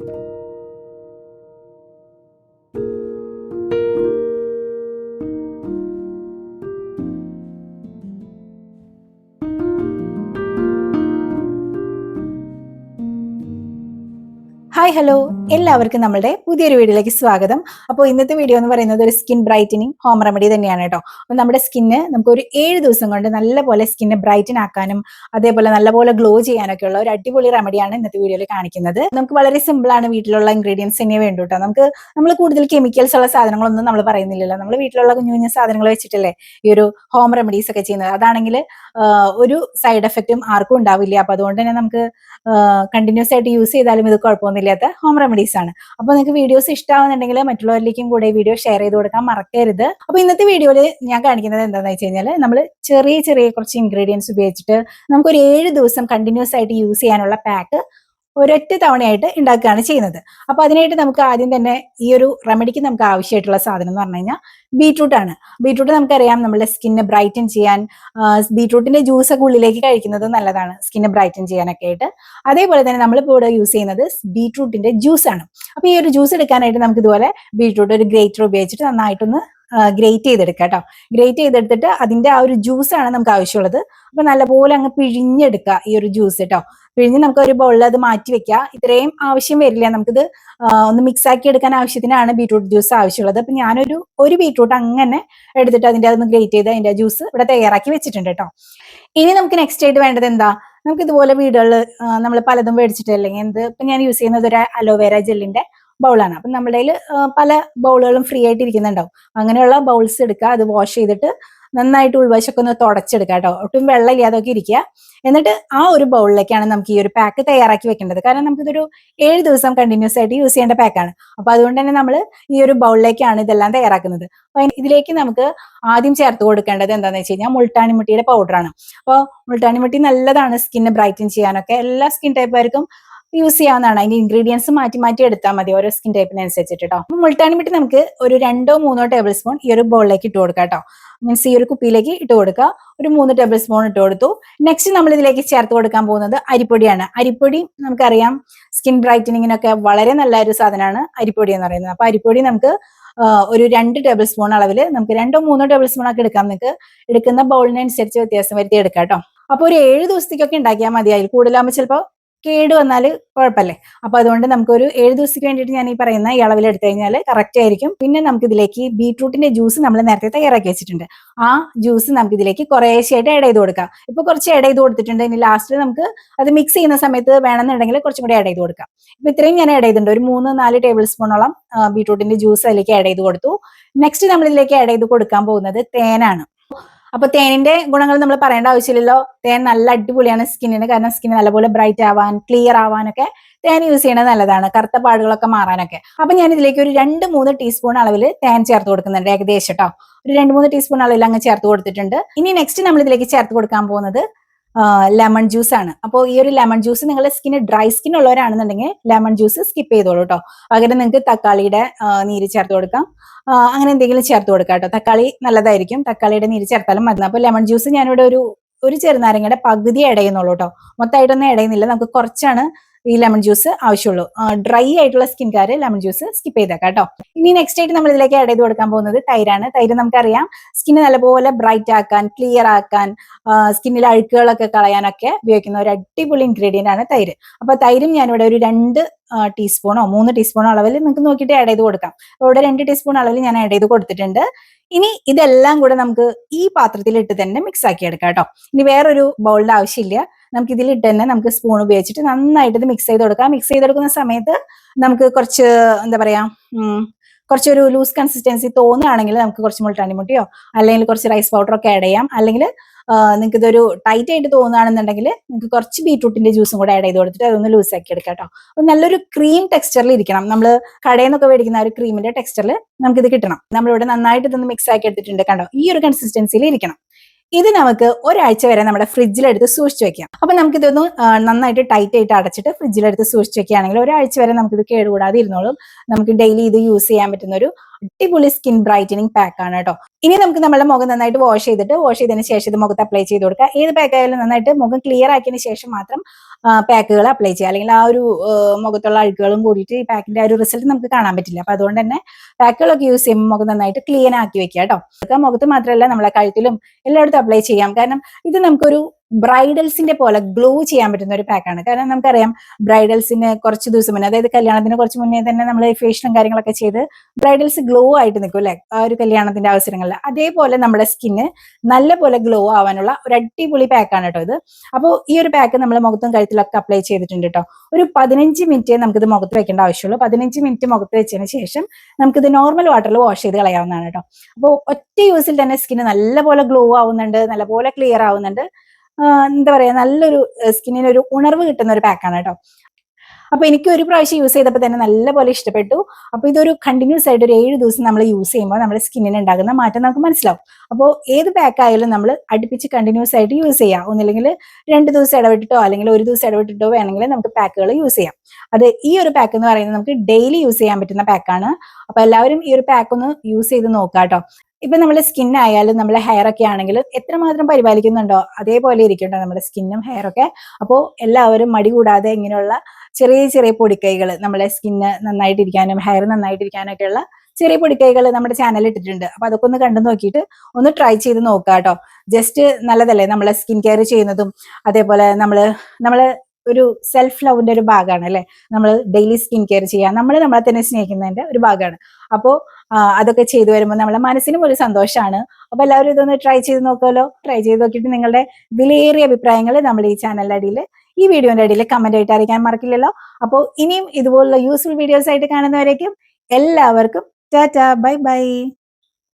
you hi hello എല്ലാവർക്കും നമ്മുടെ പുതിയൊരു വീഡിയോയിലേക്ക് സ്വാഗതം. അപ്പോൾ ഇന്നത്തെ വീഡിയോ എന്ന് പറയുന്നത് ഒരു സ്കിൻ ബ്രൈറ്റനിങ് ഹോം റെമഡി തന്നെയാണ് കേട്ടോ. അപ്പോൾ നമ്മുടെ സ്കിന്ന് നമുക്ക് ഒരു ഏഴ് ദിവസം കൊണ്ട് നല്ലപോലെ സ്കിന്നെ ബ്രൈറ്റൻ ആക്കാനും അതേപോലെ നല്ലപോലെ ഗ്ലോ ചെയ്യാനൊക്കെ ഉള്ള ഒരു അടിപൊളി റെമഡിയാണ് ഇന്നത്തെ വീഡിയോയിൽ കാണിക്കുന്നത്. നമുക്ക് വളരെ സിമ്പിളാണ് വീട്ടിലുള്ള ഇൻഗ്രീഡിയൻസ് തന്നെ വേണ്ടു കേട്ടോ. നമുക്ക് നമ്മൾ കൂടുതൽ കെമിക്കൽസ് ഉള്ള സാധനങ്ങളൊന്നും നമ്മൾ പറയുന്നില്ലല്ലോ. നമ്മൾ വീട്ടിലുള്ള കുഞ്ഞു കുഞ്ഞു സാധനങ്ങൾ വെച്ചിട്ടല്ലേ ഈ ഒരു ഹോം റെമഡീസ് ഒക്കെ ചെയ്യുന്നത്. അതാണെങ്കിൽ ഒരു സൈഡ് എഫക്റ്റും ആർക്കും ഉണ്ടാവില്ല. അപ്പോൾ അതുകൊണ്ട് തന്നെ നമുക്ക് കണ്ടിന്യൂസ് ആയിട്ട് യൂസ് ചെയ്താലും ഇത് കുഴപ്പമൊന്നുമില്ലാത്ത ഹോം റെമഡീസ് ആണ്. അപ്പൊ നിങ്ങൾക്ക് വീഡിയോസ് ഇഷ്ടമാവുന്നുണ്ടെങ്കിൽ മറ്റുള്ളവരിലേക്കും കൂടെ വീഡിയോ ഷെയർ ചെയ്ത് കൊടുക്കാൻ മറക്കരുത്. അപ്പൊ ഇന്നത്തെ വീഡിയോയിൽ ഞാൻ കാണിക്കുന്നത് എന്താണെന്ന് വെച്ച് കഴിഞ്ഞാൽ നമ്മൾ ചെറിയ ചെറിയ കുറച്ച് ഇൻഗ്രീഡിയൻസ് ഉപയോഗിച്ചിട്ട് നമുക്ക് ഒരു ഏഴ് ദിവസം കണ്ടിന്യൂസ് ആയിട്ട് യൂസ് ചെയ്യാനുള്ള പാക്ക് ഒരൊറ്റ തവണയായിട്ട് ഉണ്ടാക്കുകയാണ് ചെയ്യുന്നത്. അപ്പൊ അതിനായിട്ട് നമുക്ക് ആദ്യം തന്നെ ഈ ഒരു റെമഡിക്ക് നമുക്ക് ആവശ്യമായിട്ടുള്ള സാധനം എന്ന് പറഞ്ഞു കഴിഞ്ഞാൽ ബീട്രൂട്ട് ആണ്. ബീട്രൂട്ട് നമുക്കറിയാം നമ്മുടെ സ്കിന്നെ ബ്രൈറ്റൻ ചെയ്യാൻ ബീട്രൂട്ടിന്റെ ജ്യൂസ് ഒക്കെ ഉള്ളിലേക്ക് കഴിക്കുന്നത് നല്ലതാണ്. സ്കിന്നെ ബ്രൈറ്റൻ ചെയ്യാനൊക്കെ ആയിട്ട്. അതേപോലെ തന്നെ നമ്മളിപ്പോൾ ഇവിടെ യൂസ് ചെയ്യുന്നത് ബീട്രൂട്ടിന്റെ ജ്യൂസ് ആണ്. അപ്പൊ ഈ ഒരു ജ്യൂസ് എടുക്കാനായിട്ട് നമുക്ക് ഇതുപോലെ ബീട്രൂട്ട് ഒരു ഗ്രേറ്റർ ഉപയോഗിച്ചിട്ട് നന്നായിട്ടൊന്ന് ഗ്രേറ്റ് ചെയ്തെടുക്കുക കേട്ടോ ഗ്രേറ്റ് ചെയ്തെടുത്തിട്ട് അതിന്റെ ആ ഒരു ജ്യൂസ് ആണ് നമുക്ക് ആവശ്യമുള്ളത്. അപ്പൊ നല്ലപോലെ അങ്ങ് പിഴിഞ്ഞെടുക്കുക ഈ ഒരു ജ്യൂസ് കേട്ടോ പിഴിഞ്ഞ് നമുക്ക് ഒരു ബൗളിൽ അത് മാറ്റി വെക്കുക ഇത്രയും ആവശ്യം വരില്ല. നമുക്കിത് ഒന്ന് മിക്സ് ആക്കി എടുക്കാൻ ആവശ്യത്തിനാണ് ബീട്രൂട്ട് ജ്യൂസ് ആവശ്യമുള്ളത്. അപ്പൊ ഞാനൊരു ഒരു ബീട്രൂട്ട് അങ്ങനെ എടുത്തിട്ട് അതിന്റെ അതൊന്ന് ഗ്രേറ്റ് ചെയ്ത് അതിന്റെ ജ്യൂസ് ഇവിടെ തയ്യാറാക്കി വെച്ചിട്ടുണ്ട് കേട്ടോ ഇനി നമുക്ക് നെക്സ്റ്റ് ആയിട്ട് വേണ്ടത് എന്താ? നമുക്ക് ഇതുപോലെ വീടുകളിൽ നമ്മൾ പലതും മേടിച്ചിട്ട് അല്ലെങ്കിൽ എന്ത് ഇപ്പൊ ഞാൻ യൂസ് ചെയ്യുന്നത് ഒരു അലോവേര ജെല്ലിന്റെ ബൗളാണ് അപ്പം നമ്മുടെ കയ്യിൽ പല ബൗളുകളും ഫ്രീ ആയിട്ട് ഇരിക്കുന്നുണ്ടാവും. അങ്ങനെയുള്ള ബൗൾസ് എടുക്കുക അത് വാഷ് ചെയ്തിട്ട് നന്നായിട്ട് ഉൾവശമൊക്കെ ഒന്ന് തുടച്ചെടുക്കുക കേട്ടോ. ഒട്ടും വെള്ളം ഇല്ലാതൊക്കെ ഇരിക്കുക. എന്നിട്ട് ആ ഒരു ബൗളിലേക്കാണ് നമുക്ക് ഈ ഒരു പാക്ക് തയ്യാറാക്കി വെക്കേണ്ടത്. കാരണം നമുക്കിതൊരു ഏഴ് ദിവസം കണ്ടിന്യൂസ് ആയിട്ട് യൂസ് ചെയ്യേണ്ട പാക്കാണ് അപ്പൊ അതുകൊണ്ട് തന്നെ നമ്മൾ ഈ ഒരു ബൗളിലേക്കാണ് ഇതെല്ലാം തയ്യാറാക്കുന്നത്. അപ്പൊ ഇതിലേക്ക് നമുക്ക് ആദ്യം ചേർത്ത് കൊടുക്കേണ്ടത് എന്താണെന്ന് വെച്ച് കഴിഞ്ഞാൽ മുൾട്ടാണിമുട്ടിയുടെ പൗഡറാണ് അപ്പോൾ മുൾട്ടാണിമുട്ടി നല്ലതാണ് സ്കിന്ന് ബ്രൈറ്റൻ ചെയ്യാനൊക്കെ. എല്ലാ സ്കിൻ ടൈപ്പുകാർക്കും യൂസ് ചെയ്യാവുന്നതാണ്. അതിന്റെ ഇൻഗ്രീഡിയൻസ് മാറ്റി മാറ്റി എടുത്താൽ മതി ഓരോ സ്കിൻ ടൈപ്പിനനുസരിച്ചിട്ട് കേട്ടോ അപ്പൊ മുൾട്ടാണി മിട്ട് നമുക്ക് ഒരു രണ്ടോ മൂന്നോ ടേബിൾ സ്പൂൺ ഈ ഒരു ബോളിലേക്ക് ഇട്ട് കൊടുക്കാം കേട്ടോ മീൻസ് ഈ ഒരു കുപ്പിയിലേക്ക് ഇട്ട് കൊടുക്കുക. ഒരു മൂന്ന് ടേബിൾ സ്പൂൺ ഇട്ട് കൊടുത്തു. നെക്സ്റ്റ് നമ്മൾ ഇതിലേക്ക് ചേർത്ത് കൊടുക്കാൻ പോകുന്നത് അരിപ്പൊടിയാണ്. അരിപ്പൊടി നമുക്കറിയാം സ്കിൻ ബ്രൈറ്റനിങ്ങിനൊക്കെ വളരെ നല്ല ഒരു സാധനമാണ് അരിപ്പൊടി എന്ന് പറയുന്നത്. അപ്പൊ അരിപ്പൊടി നമുക്ക് ഒരു രണ്ട് ടേബിൾ സ്പൂൺ അളവിൽ നമുക്ക് രണ്ടോ മൂന്നോ ടേബിൾ സ്പൂൺ ഒക്കെ എടുക്കാം. നിങ്ങൾക്ക് എടുക്കുന്ന ബൗളിനനുസരിച്ച് വ്യത്യാസം വരുത്തി എടുക്കാം കേട്ടോ അപ്പൊ ഒരു ഏഴ് ദിവസത്തേക്കൊക്കെ ഉണ്ടാക്കിയാൽ മതി. അതിൽ കൂടുതലാകുമ്പോൾ ചിലപ്പോൾ കേട് വന്നാൽ കുഴപ്പമില്ലേ. അപ്പൊ അതുകൊണ്ട് നമുക്കൊരു ഏഴ് ദിവസത്തേക്ക് വേണ്ടിയിട്ട് ഞാൻ ഈ പറയുന്ന ഈ അളവിൽ എടുത്തു കഴിഞ്ഞാൽ കറക്റ്റ് ആയിരിക്കും. പിന്നെ നമുക്ക് ഇതിലേക്ക് ബീട്രൂട്ടിന്റെ ജ്യൂസ് നമ്മൾ നേരത്തെ തയ്യാറാക്കി വെച്ചിട്ടുണ്ട്. ആ ജ്യൂസ് നമുക്ക് ഇതിലേക്ക് കുറേശ്ശായിട്ട് ആഡ് ചെയ്ത് കൊടുക്കാം. ഇപ്പൊ കുറച്ച് ആഡ് ചെയ്ത് കൊടുത്തിട്ടുണ്ട്. ഇനി ലാസ്റ്റ് നമുക്ക് അത് മിക്സ് ചെയ്യുന്ന സമയത്ത് വേണമെന്നുണ്ടെങ്കിൽ കുറച്ചും കൂടി ആഡ് ചെയ്ത് കൊടുക്കാം. ഇപ്പൊ ഇത്രയും ഞാൻ ആഡ് ചെയ്തിട്ടുണ്ട്. ഒരു മൂന്ന് നാല് ടേബിൾ സ്പൂണോളം ബീട്രൂട്ടിന്റെ ജ്യൂസ് അതിലേക്ക് ആഡ് ചെയ്ത് കൊടുത്തു. നെക്സ്റ്റ് നമ്മൾ ഇതിലേക്ക് ആഡ് ചെയ്ത് കൊടുക്കാൻ പോകുന്നത് തേനാണ്. അപ്പൊ തേനിന്റെ ഗുണങ്ങൾ നമ്മൾ പറയേണ്ട ആവശ്യമില്ലല്ലോ. തേൻ നല്ല അടിപൊളിയാണ് സ്കിന്നിന്. കാരണം സ്കിന്ന് നല്ലപോലെ ബ്രൈറ്റ് ആവാൻ ക്ലിയർ ആവാനൊക്കെ തേൻ യൂസ് ചെയ്യണത് നല്ലതാണ്. കറുത്ത പാടുകളൊക്കെ മാറാനൊക്കെ. അപ്പൊ ഞാൻ ഇതിലേക്ക് ഒരു രണ്ട് മൂന്ന് ടീസ്പൂൺ അളവിൽ തേൻ ചേർത്ത് കൊടുക്കുന്നുണ്ട് ഏകദേശം കേട്ടോ ഒരു രണ്ട് മൂന്ന് ടീസ്പൂൺ അളവിൽ അങ്ങ് ചേർത്ത് കൊടുത്തിട്ടുണ്ട്. ഇനി നെക്സ്റ്റ് നമ്മൾ ഇതിലേക്ക് ചേർത്ത് കൊടുക്കാൻ പോകുന്നത് ലെമൺ ജ്യൂസ് ആണ്. അപ്പോൾ ഈ ഒരു ലെമൺ ജ്യൂസ് നിങ്ങളുടെ സ്കിന് ഡ്രൈ സ്കിൻ ഉള്ളവരാണെന്നുണ്ടെങ്കിൽ ലെമൺ ജ്യൂസ് സ്കിപ്പ് ചെയ്തോളൂ കേട്ടോ പകരം നിങ്ങൾക്ക് തക്കാളിയുടെ നീര് ചേർത്ത് കൊടുക്കാം. അങ്ങനെ എന്തെങ്കിലും ചേർത്ത് കൊടുക്കാം കേട്ടോ തക്കാളി നല്ലതായിരിക്കും. തക്കാളിയുടെ നീര് ചേർത്താലും മതി. അപ്പോൾ ലെമൺ ജ്യൂസ് ഞാനിവിടെ ഒരു ഒരു ചെറുനാരങ്ങയുടെ പകുതി ഇടയുന്നുള്ളൂ കേട്ടോ മൊത്തമായിട്ടൊന്നും ഇടയുന്നില്ല നമുക്ക് കുറച്ചാണ് ഈ ലെമൺ ജ്യൂസ് ആവശ്യമുള്ളൂ. ഡ്രൈ ആയിട്ടുള്ള skin care lemon juice skip ചെയ്തേക്കാം കേട്ടോ. ഇനി നെക്സ്റ്റ് ആയിട്ട് നമ്മൾ ഇതിലേക്ക് ആഡ് ചെയ്ത് കൊടുക്കാൻ പോകുന്നത് തൈരാണ്. തൈര് നമുക്കറിയാം. സ്കിന്ന് നല്ലപോലെ ബ്രൈറ്റ് ആക്കാൻ ക്ലിയർ ആക്കാൻ സ്കിന്നിലെ അഴുക്കുകളൊക്കെ കളയാനൊക്കെ ഉപയോഗിക്കുന്ന ഒരു അടിപൊളി ഇൻഗ്രീഡിയന്റ് ആണ് തൈര്. അപ്പൊ തൈരും ഞാനിവിടെ ഒരു രണ്ട് ടീസ്പൂണോ മൂന്ന് ടീസ്പൂണോ അളവിൽ നിങ്ങൾക്ക് നോക്കിയിട്ട് ആഡ് ചെയ്ത് കൊടുക്കാം. ഇവിടെ രണ്ട് ടീസ്പൂൺ അളവിൽ ഞാൻ ആഡ് ചെയ്ത് കൊടുത്തിട്ടുണ്ട്. ഇനി ഇതെല്ലാം കൂടെ നമുക്ക് ഈ പാത്രത്തിൽ ഇട്ട് തന്നെ മിക്സ് ആക്കി എടുക്കാം കേട്ടോ. ഇനി വേറൊരു ബൗളിന്റെ ആവശ്യമില്ല. നമുക്ക് ഇതിൽ ഇട്ട് തന്നെ നമുക്ക് സ്പൂൺ ഉപയോഗിച്ചിട്ട് നന്നായിട്ട് ഇത് മിക്സ് ചെയ്ത് കൊടുക്കാം. മിക്സ് ചെയ്ത് കൊടുക്കുന്ന സമയത്ത് നമുക്ക് കുറച്ച് എന്താ പറയാ കുറച്ചൊരു ലൂസ് കൺസിസ്റ്റൻസി തോന്നുകയാണെങ്കിൽ നമുക്ക് കുറച്ച് മുൾട്ടാണിമുട്ടിയോ അല്ലെങ്കിൽ കുറച്ച് റൈസ് പൗഡർ ഒക്കെ ആഡ് ചെയ്യാം. അല്ലെങ്കിൽ നിങ്ങൾക്ക് ഇതൊരു ടൈറ്റ് ആയിട്ട് തോന്നുകയാണെന്നുണ്ടെങ്കിൽ നിങ്ങൾക്ക് കുറച്ച് ബീട്രൂട്ടിന്റെ ജ്യൂസും കൂടെ ആഡ് ചെയ്ത് കൊടുത്തിട്ട് അതൊന്ന് ലൂസ് ആക്കി എടുക്കാം കേട്ടോ. നല്ലൊരു ക്രീം ടെക്സ്ചറിൽ ഇരിക്കണം. നമ്മൾ കടയിൽ നിന്നൊക്കെ മേടിക്കുന്ന ഒരു ക്രീമിന്റെ ടെക്സ്ചറിൽ നമുക്കിത് കിട്ടണം. നമ്മളിവിടെ നന്നായിട്ട് ഇതൊന്ന് മിക്സ് ആക്കി എടുത്തിട്ടുണ്ട് കണ്ടോ? ഈ ഒരു കൺസിസ്റ്റൻസിയിൽ ഇരിക്കണം. ഇത് നമുക്ക് ഒരാഴ്ച വരെ നമ്മുടെ ഫ്രിഡ്ജിലെടുത്ത് സൂക്ഷിച്ചു വെക്കാം. അപ്പൊ നമുക്കിതൊന്ന് നന്നായിട്ട് ടൈറ്റ് ആയിട്ട് അടച്ചിട്ട് ഫ്രിഡ്ജിലെടുത്ത് സൂക്ഷിച്ചു വെക്കുകയാണെങ്കിൽ ഒരാഴ്ച വരെ നമുക്കിത് കേടുകൂടാതെ ഇരുന്നോളും. നമുക്ക് ഡെയിലി ഇത് യൂസ് ചെയ്യാൻ പറ്റുന്ന ഒരു അടിപൊളി സ്കിൻ ബ്രൈറ്റനിങ് പാക്ക് ആണ് കേട്ടോ ഇനി നമുക്ക് നമ്മുടെ മുഖം നന്നായിട്ട് വാഷ് ചെയ്തിട്ട് വാഷ് ചെയ്തതിന് ശേഷം ഇത് മുഖത്ത് അപ്ലൈ ചെയ്ത് കൊടുക്കുക. ഏത് പാക്ക് ആയാലും നന്നായിട്ട് മുഖം ക്ലിയർ ആക്കിയതിന് ശേഷം മാത്രം പാക്കുകൾ അപ്ലൈ ചെയ്യുക. അല്ലെങ്കിൽ ആ ഒരു മുഖത്തുള്ള അഴുക്കുകളും കൂടിയിട്ട് ഈ പാക്കിന്റെ ആ ഒരു റിസൾട്ട് നമുക്ക് കാണാൻ പറ്റില്ല. അപ്പൊ അതുകൊണ്ട് തന്നെ പാക്കുകളൊക്കെ യൂസ് ചെയ്യുമ്പോൾ മുഖം നന്നായിട്ട് ക്ലീൻ ആക്കി വെക്കുക കേട്ടോ മുഖത്ത് മാത്രമല്ല നമ്മളെ കഴുത്തിലും എല്ലായിടത്തും അപ്ലൈ ചെയ്യാം. കാരണം ഇത് നമുക്കൊരു ബ്രൈഡൽസിന്റെ പോലെ ഗ്ലോ ചെയ്യാൻ പറ്റുന്ന ഒരു പാക്കാണ് കാരണം നമുക്കറിയാം ബ്രൈഡൽസിന് കുറച്ച് ദിവസം മുന്നേ അതായത് കല്യാണത്തിന് കുറച്ച് മുന്നേ തന്നെ നമ്മൾ ഫേഷ്യലും കാര്യങ്ങളൊക്കെ ചെയ്ത് ബ്രൈഡൽസ് ഗ്ലോ ആയിട്ട് നിൽക്കും അല്ലെ? ആ ഒരു കല്യാണത്തിന്റെ അവസരങ്ങളിൽ അതേപോലെ നമ്മുടെ സ്കിന്ന് നല്ല പോലെ ഗ്ലോ ആവാനുള്ള ഒരു അടിപൊളി പാക്കാണ് കേട്ടോ ഇത്. അപ്പോൾ ഈ ഒരു പാക്ക് നമ്മൾ മുഖത്തും കഴുത്തിലൊക്കെ അപ്ലൈ ചെയ്തിട്ടുണ്ട് കേട്ടോ ഒരു പതിനഞ്ച് മിനിറ്റ് നമുക്കിത് മുഖത്ത് വെക്കേണ്ട ആവശ്യമുള്ളൂ. പതിനഞ്ച് മിനിറ്റ് മുഖത്ത് വെച്ചതിന് ശേഷം നമുക്കിത് നോർമൽ വാട്ടറിൽ വാഷ് ചെയ്ത് കളയാവുന്നതാണ് കേട്ടോ അപ്പോൾ ഒറ്റ യൂസിൽ തന്നെ സ്കിന്ന് നല്ലപോലെ ഗ്ലോ ആവുന്നുണ്ട് നല്ല പോലെ ക്ലിയർ ആവുന്നുണ്ട്. എന്താ പറയാ നല്ലൊരു സ്കിന്നിന് ഒരു ഉണർവ് കിട്ടുന്ന ഒരു പാക്കാണ് കേട്ടോ. അപ്പൊ എനിക്ക് ഒരു പ്രാവശ്യം യൂസ് ചെയ്തപ്പോൾ തന്നെ നല്ലപോലെ ഇഷ്ടപ്പെട്ടു. അപ്പൊ ഇതൊരു കണ്ടിന്യൂസ് ആയിട്ട് ഒരു ഏഴ് ദിവസം നമ്മൾ യൂസ് ചെയ്യുമ്പോൾ നമ്മുടെ സ്കിന്നിന് ഉണ്ടാകുന്ന മാറ്റം നമുക്ക് മനസ്സിലാവും. അപ്പോൾ ഏത് പാക്ക് ആയാലും നമ്മൾ അടുപ്പിച്ച് കണ്ടിന്യൂസ് ആയിട്ട് യൂസ് ചെയ്യാം. ഒന്നില്ലെങ്കിൽ രണ്ട് ദിവസം ഇടവിട്ടിട്ടോ അല്ലെങ്കിൽ ഒരു ദിവസം ഇടവിട്ടിട്ടോ വേണമെങ്കിൽ നമുക്ക് പാക്കുകൾ യൂസ് ചെയ്യാം. അത് ഈ ഒരു പാക്ക് എന്ന് പറയുന്നത് നമുക്ക് ഡെയിലി യൂസ് ചെയ്യാൻ പറ്റുന്ന പാക്കാണ് അപ്പൊ എല്ലാവരും ഈ ഒരു പാക്ക് ഒന്ന് യൂസ് ചെയ്ത് നോക്കാം കേട്ടോ. ഇപ്പൊ നമ്മുടെ സ്കിൻ ആയാലും നമ്മുടെ ഹെയർ ഒക്കെ ആണെങ്കിലും എത്രമാത്രം പരിപാലിക്കുന്നുണ്ടോ? അതേപോലെ ഇരിക്കണ്ടോ നമ്മുടെ സ്കിന്നും ഹെയർ ഒക്കെ. അപ്പോൾ എല്ലാവരും മടി കൂടാതെ ഇങ്ങനെയുള്ള ചെറിയ ചെറിയ പൊടിക്കൈകൾ നമ്മളെ സ്കിന്ന് നന്നായിട്ടിരിക്കാനും ഹെയർ നന്നായിട്ടിരിക്കാനൊക്കെ ഉള്ള ചെറിയ പൊടിക്കൈകൾ നമ്മുടെ ചാനലിൽ ഇട്ടിട്ടുണ്ട്. അപ്പൊ അതൊക്കെ ഒന്ന് കണ്ടു നോക്കിയിട്ട് ഒന്ന് ട്രൈ ചെയ്ത് നോക്കുക കേട്ടോ ജസ്റ്റ് നല്ലതല്ലേ നമ്മളെ സ്കിൻ കെയർ ചെയ്യുന്നതും അതേപോലെ നമ്മൾ നമ്മൾ ഒരു സെൽഫ് ലവിന്റെ ഒരു ഭാഗമാണ് അല്ലെ? നമ്മൾ ഡെയിലി സ്കിൻ കെയർ ചെയ്യുക നമ്മൾ നമ്മളെ തന്നെ സ്നേഹിക്കുന്നതിന്റെ ഒരു ഭാഗമാണ് അപ്പോൾ അതൊക്കെ ചെയ്തു വരുമ്പോൾ നമ്മളെ മനസ്സിനും ഒരു സന്തോഷമാണ് അപ്പൊ എല്ലാവരും ഇതൊന്ന് ട്രൈ ചെയ്ത് നോക്കുമല്ലോ ട്രൈ ചെയ്ത് നോക്കിയിട്ട് നിങ്ങളുടെ വിലയേറിയ അഭിപ്രായങ്ങൾ നമ്മൾ ഈ ചാനലിന്റെ അടിയിൽ ഈ വീഡിയോന്റെ ഇടയിൽ കമന്റ് ആയിട്ട് അറിയിക്കാൻ മറക്കില്ലല്ലോ. അപ്പോൾ ഇനിയും ഇതുപോലുള്ള യൂസ്ഫുൾ വീഡിയോസ് ആയിട്ട് കാണുന്നവരേക്കും എല്ലാവർക്കും ടാറ്റ ബൈ ബൈ.